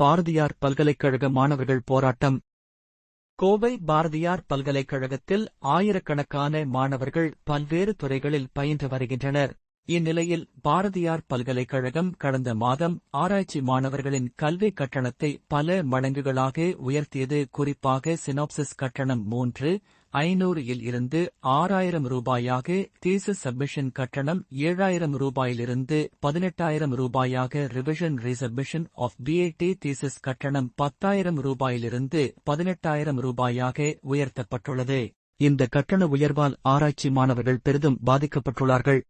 பாரதியார் பல்கலைக்கழக மாணவர்கள் போராட்டம். கோவை பாரதியார் பல்கலைக்கழகத்தில் ஆயிரக்கணக்கான மாணவர்கள் பல்வேறு துறைகளில் பயின்று வருகின்றனர். இந்நிலையில் பாரதியார் பல்கலைக்கழகம் கடந்த மாதம் ஆராய்ச்சி மாணவர்களின் கல்வி கட்டணத்தை பல மடங்குகளாக உயர்த்தியது. குறிப்பாக சினாப்சிஸ் கட்டணம் மூன்று ஐநூறு இல் இருந்து ஆறாயிரம் ரூபாயாக தீசஸ் சப்மிஷன் கட்டணம் ஏழாயிரம் ரூபாயிலிருந்து பதினெட்டாயிரம் ரூபாயாக revision resubmission of PhD thesis கட்டணம் பத்தாயிரம் ரூபாயிலிருந்து பதினெட்டாயிரம் ரூபாயாக உயர்த்தப்பட்டுள்ளது. இந்த கட்டண உயர்வால் ஆராய்ச்சி மாணவர்கள் பெரிதும் பாதிக்கப்பட்டுள்ளார்கள்.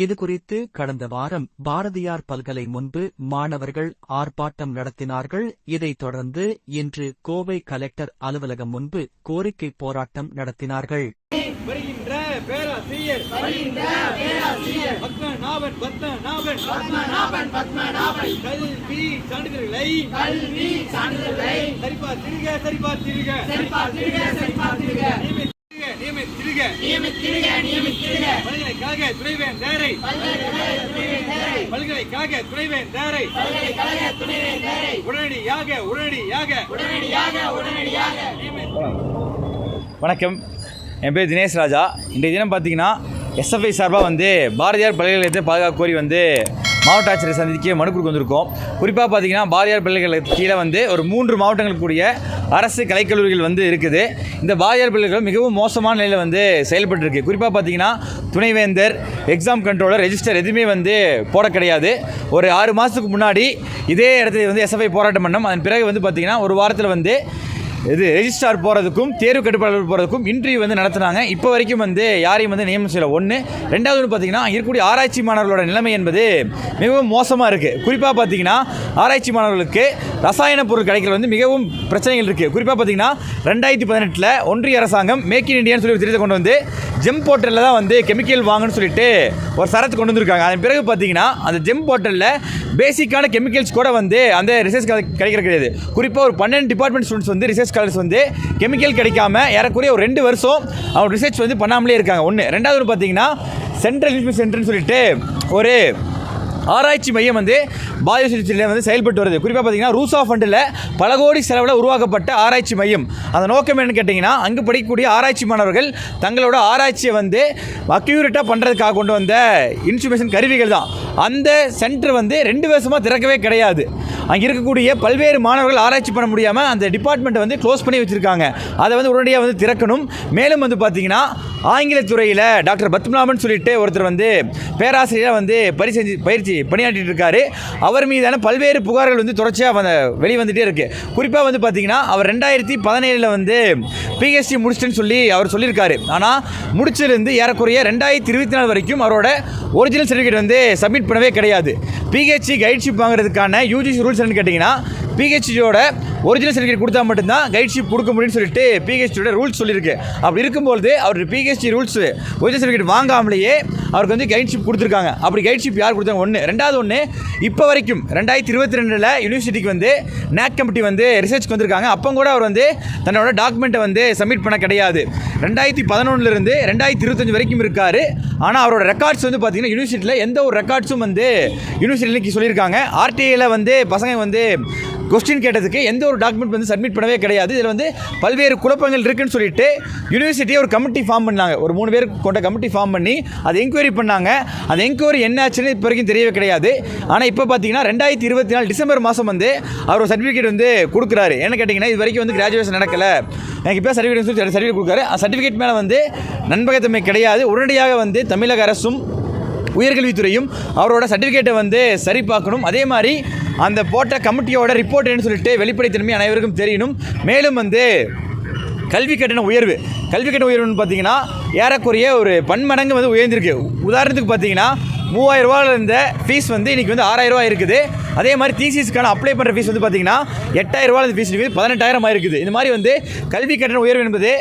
இதுகுறித்து கடந்த வாரம் பாரதியார் பல்கலை முன்பு மாணவர்கள் ஆர்ப்பாட்டம் நடத்தினார்கள். இதைத் தொடர்ந்து இன்று கோவை கலெக்டர் அலுவலகம் முன்பு கோரிக்கை போராட்டம் நடத்தினார்கள். பத்மநாபன் நியமித்திருக. நியமித்திடுக நியமித்திடுக பல்கலைக்கழக துணைவேந்தரை. பல்கலைக்கழக துணைவேந்தரை. பல்கலைக்கழக துணைவேந்தரை. உடனடியாக உடனடியாக. உடனடியாக உடனடியாக. வணக்கம். என் பேர் தினேஷ் ராஜா. இன்றைய தினம் பார்த்தீங்கன்னா எஸ்எஃப்ஐ சார்பாக வந்து பாரதியார் பல்கலைக்கழகத்தை பாதுகாக்க கோரி வந்து மாவட்ட ஆட்சியரை சந்திக்க மனு கொடுக்க வந்திருக்கோம். குறிப்பாக பார்த்தீங்கன்னா பாரியார் பிள்ளைகளுக்கு கீழே வந்து ஒரு மூன்று மாவட்டங்களுக்கு கூடிய அரசு கலைக்கல்லூரிகள் வந்து இருக்குது. இந்த பாரியார் பல்கலைக்கழகம் மிகவும் மோசமான நிலையில் வந்து செயல்பட்டுருக்கு. குறிப்பாக பார்த்தீங்கன்னா துணைவேந்தர் எக்ஸாம் கண்ட்ரோலர் ரெஜிஸ்டர் எதுவுமே வந்து போட கிடையாது. ஒரு ஆறு மாதத்துக்கு முன்னாடி இதே இடத்துல வந்து எஸ்எஃப்ஐ போராட்டம் பண்ணோம். அதன் பிறகு வந்து பார்த்திங்கன்னா ஒரு வாரத்தில் வந்து இது ரெஜிஸ்ட்ரார் போகிறதுக்கும் தேர்வு கட்டுப்பாடு போகிறதுக்கும் இன்டர்வியூ வந்து நடத்துனாங்க. இப்போ வரைக்கும் வந்து யாரையும் வந்து நியமனம் செய்யல. ஒன்று ரெண்டாவது வந்து பார்த்தீங்கன்னா இருக்கக்கூடிய ஆராய்ச்சி மாணவர்களோட நிலைமை என்பது மிகவும் மோசமாக இருக்குது குறிப்பாக பார்த்தீங்கன்னா ஆராய்ச்சி மாணவர்களுக்கு ரசாயன பொருள் கிடைக்கிறது வந்து மிகவும் பிரச்சனைகள் இருக்குது குறிப்பாக பார்த்தீங்கன்னா ரெண்டாயிரத்தி பதினெட்டில் ஒன்றிய அரசாங்கம் மேக் இன் இந்தியான்னு சொல்லி திட்டத்தை கொண்டு வந்து ஜெம் போர்ட்டலில் தான் வந்து கெமிக்கல் வாங்கணும்னு சொல்லிட்டு ஒரு சரத்து கொண்டு வந்திருக்காங்க. அதன் பிறகு பார்த்தீங்கன்னா அந்த ஜெம் போர்ட்டலில் பேசிக்கான கெமிக்கல்ஸ் கூட வந்து அந்த ரிசர்ச் கிடைக்கிற கிடையாது. குறிப்பாக ஒரு பன்னெண்டு டிபார்ட்மெண்ட் ஸ்டூடெண்ட்ஸ் வந்து ரிசர்ச் ஸ்காலர்ஸ் வந்து கெமிக்கல் கிடைக்காம ஏறக்குறைய ஒரு ரெண்டு வருஷம் அவங்க ரிசர்ச் வந்து பண்ணாமலே இருக்காங்க. ஒன்று ரெண்டாவது பார்த்தீங்கன்னா சென்ட்ரல் இன்ஃபர்மேஷன் சென்டர்னு சொல்லிட்டு ஒரு ஆராய்ச்சி மையம் வந்து பாலியல் சுற்றுச்சூழலில் வந்து செயல்பட்டு வருது. குறிப்பாக பார்த்தீங்கன்னா ரூசா ஃபண்டில் பல கோடி செலவில் உருவாக்கப்பட்ட ஆராய்ச்சி மையம். அந்த நோக்கம் என்னன்னு கேட்டிங்கன்னா அங்கு படிக்கக்கூடிய ஆராய்ச்சி மாணவர்கள் தங்களோட ஆராய்ச்சியை வந்து அக்யூரேட்டாக பண்ணுறதுக்காக கொண்டு வந்த இன்ஸ்ட்ருமேஷன் கருவிகள் தான். அந்த சென்டர் வந்து ரெண்டு வருஷமாக திறக்கவே கிடையாது. அங்கே இருக்கக்கூடிய பல்வேறு மாணவர்கள் ஆராய்ச்சி பண்ண முடியாமல் அந்த டிபார்ட்மெண்ட்டை வந்து க்ளோஸ் பண்ணி வச்சுருக்காங்க. அதை வந்து உடனடியாக வந்து திறக்கணும். மேலும் வந்து பார்த்தீங்கன்னா ஆங்கில துறையில் டாக்டர் பத்மநாபன் சொல்லிட்டு ஒருத்தர் வந்து பேராசிரியராக வந்து பரிசு பயிற்சி பணியாற்றிட்டு இருக்காரு. அவர் மீதான பல்வேறு புகார்கள் வந்து தொடர்ச்சியாக வந்த வெளிவந்துட்டே இருக்குது குறிப்பாக வந்து பார்த்தீங்கன்னா அவர் ரெண்டாயிரத்தி பதினேழில் வந்து பிஹெச்டி முடிச்சிட்டேன்னு சொல்லி அவர் சொல்லியிருக்காரு. ஆனால் முடிச்சிருந்து ஏறக்குறைய ரெண்டாயிரத்தி இருபத்தி நாலு வரைக்கும் அவரோட ஒரிஜினல் சர்டிஃபிகேட் வந்து சப்மிட் பண்ணவே கிடையாது. பிஹெச்சி கைட்ஷிப் வாங்குறதுக்கான யூஜிசி ரூல்ஸ் என்னன்னு கேட்டிங்கன்னா பிஹெச்சியோட ஒரிஜினல் சர்டிஃபிகேட் கொடுத்தா மட்டும்தான் கைட்ஷிப் கொடுக்க முடியும்னு சொல்லிட்டு பிஹெச்டியோட ரூல்ஸ் சொல்லியிருக்கு. அப்படி இருக்கும்போது அவர் பிஹெச்டி ரூல்ஸ் ஒரிஜினல் சர்டிஃபிகேட் வாங்காமலேயே அவருக்கு வந்து கைட்ஷிப் கொடுத்துருக்காங்க. அப்படி கைட்ஷிப் யார் கொடுத்தாங்க? ஒன்று ரெண்டாவது ஒன்று இப்போ வரைக்கும் ரெண்டாயிரத்தி இருபத்தி ரெண்டில் யூனிவர்சிட்டிக்கு வந்து நேட் கமிட்டி வந்து ரிசர்ச்க்கு வந்திருக்காங்க. அப்போ கூட அவர் வந்து தன்னோட டாக்குமெண்ட்டை வந்து சப்மிட் பண்ண கிடையாது. ரெண்டாயிரத்தி பதினொன்றுலேருந்து ரெண்டாயிரத்தி இருபத்தஞ்சு வரைக்கும் இருக்கார். ஆனால் அவரோட ரெக்கார்ட்ஸ் வந்து பார்த்தீங்கன்னா யூனிவர்சிட்டியில் எந்த ஒரு ரெக்கார்ட்ஸும் வந்து யூனிவர்சிட்டிக்கு சொல்லியிருக்காங்க. ஆர்டிஐயில் வந்து பசங்க வந்து கொஸ்டின் கேட்டதுக்கு எந்த ஒரு டாக்குமெண்ட் வந்து சப்மிட் பண்ணவே கிடையாது. இதில் வந்து பல்வேறு குழப்பங்கள் இருக்குன்னு சொல்லிட்டு யூனிவர்சிட்டியை ஒரு கமிட்டி ஃபார்ம் பண்ணாங்க. ஒரு மூணு பேர் கொண்ட கமிட்டி ஃபார்ம் பண்ணி அதை என்கொயரி பண்ணாங்க. அந்த என்கொயரி என்ன ஆச்சுன்னு இப்போ வரைக்கும் தெரியவே கிடையாது. ஆனால் இப்போ பார்த்தீங்கன்னா ரெண்டாயிரத்தி இருபத்தி நாலு டிசம்பர் மாதம் வந்து அவர் ஒரு சர்டிஃபிகேட் வந்து கொடுக்குறாரு. என்ன கேட்டிங்கன்னா இது வரைக்கும் வந்து கிராஜுவேஷன் நடக்கலை. எனக்கு இப்போ சர்டிஃபிகேட் சொல்லி சர்டிஃபிகேட் கொடுக்குறாரு. அந்த சர்டிஃபிகேட் மேலே வந்து நண்பகத்தன்மை கிடையாது. உடனடியாக வந்து தமிழக அரசும் உயர்கல்வித்துறையும் அவரோட சர்டிஃபிகேட்டை வந்து சரி பார்க்கணும் அதே மாதிரி அந்த போட்ட கமிட்டியோட ரிப்போர்ட் என்னன்னு சொல்லிட்டு வெளிப்படைத்தன்மை அனைவருக்கும் தெரியணும் மேலும் வந்து கல்வி கட்டண உயர்வு. கல்வி கட்டண உயர்வுன்னு பார்த்தீங்கன்னா ஏறக்குறைய ஒரு பன்மடங்கு வந்து உயர்ந்திருக்கு. உதாரணத்துக்கு பார்த்தீங்கன்னா மூவாயிரம் ரூபாயில் இருந்த ஃபீஸ் வந்து இன்றைக்கி வந்து ஆறாயிரம் ரூபாய் இருக்குது. அதே மாதிரி தீசிஸ்க்கான அப்ளை பண்ணுற ஃபீஸ் வந்து பார்த்தீங்கன்னா எட்டாயிரம் ரூபாய் ஃபீஸ் இருக்குது பதினெட்டாயிரம் இருக்குது இந்த மாதிரி வந்து கல்வி கட்டண உயர்வு என்பது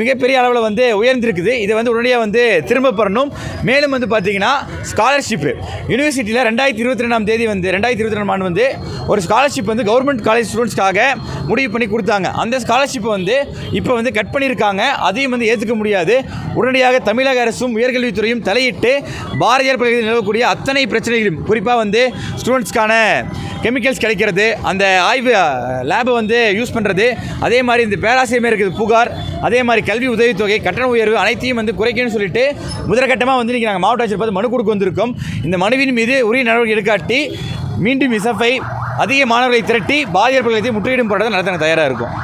மிகப்பெரிய அளவில் வந்து உயர்ந்திருக்குது. இதை வந்து உடனடியாக வந்து திரும்ப பெறணும். மேலும் வந்து பார்த்தீங்கன்னா ஸ்காலர்ஷிப்பு யூனிவர்சிட்டியில் ரெண்டாயிரத்தி இருபத்தி ரெண்டாம் தேதி வந்து ரெண்டாயிரத்தி இருபத்தி ரெண்டாம் ஆண்டு வந்து ஒரு ஸ்காலர்ஷிப் வந்து கவர்மெண்ட் காலேஜ் ஸ்டூடெண்ட்ஸ்க்காக முடிவு பண்ணி கொடுத்தாங்க. அந்த ஸ்காலர்ஷிப்பை வந்து இப்போ வந்து கட் பண்ணியிருக்காங்க. அதையும் வந்து ஏற்றுக்க முடியாது. உடனடியாக தமிழக அரசும் உயர்கல்வித்துறையும் தலையிட்டு பாரதியார் பல்கலைக்கழகத்தில் நிலவக்கூடிய அத்தனை பிரச்சனைகளும் குறிப்பாக வந்து ஸ்டூடெண்ட்ஸ்க்கான கெமிக்கல்ஸ் கிடைக்கிறது அந்த ஆய்வு லேபை வந்து யூஸ் பண்ணுறது அதே மாதிரி இந்த பேராசிரியமே இருக்குது புகார் அதே மாதிரி கல்வி உதவித்தொகை கட்டண உயர்வு அனைத்தையும் வந்து குறைக்கணும்னு சொல்லிட்டு முதற்கட்டமாக வந்து இன்றைக்கி நாங்கள் மாவட்ட ஆட்சியர் பார்த்து மனு கொடுக்க வந்திருக்கோம். இந்த மனுவின் மீது உரிய நடவடிக்கை எடுக்காட்டி மீண்டும் இசப்பை அதிக மாணவர்களை திரட்டி பாரதியார் பல்கலைக்கழகத்தை முற்றுகையிடும் போராட்டத்தை நடத்த தயாராக இருக்கும்.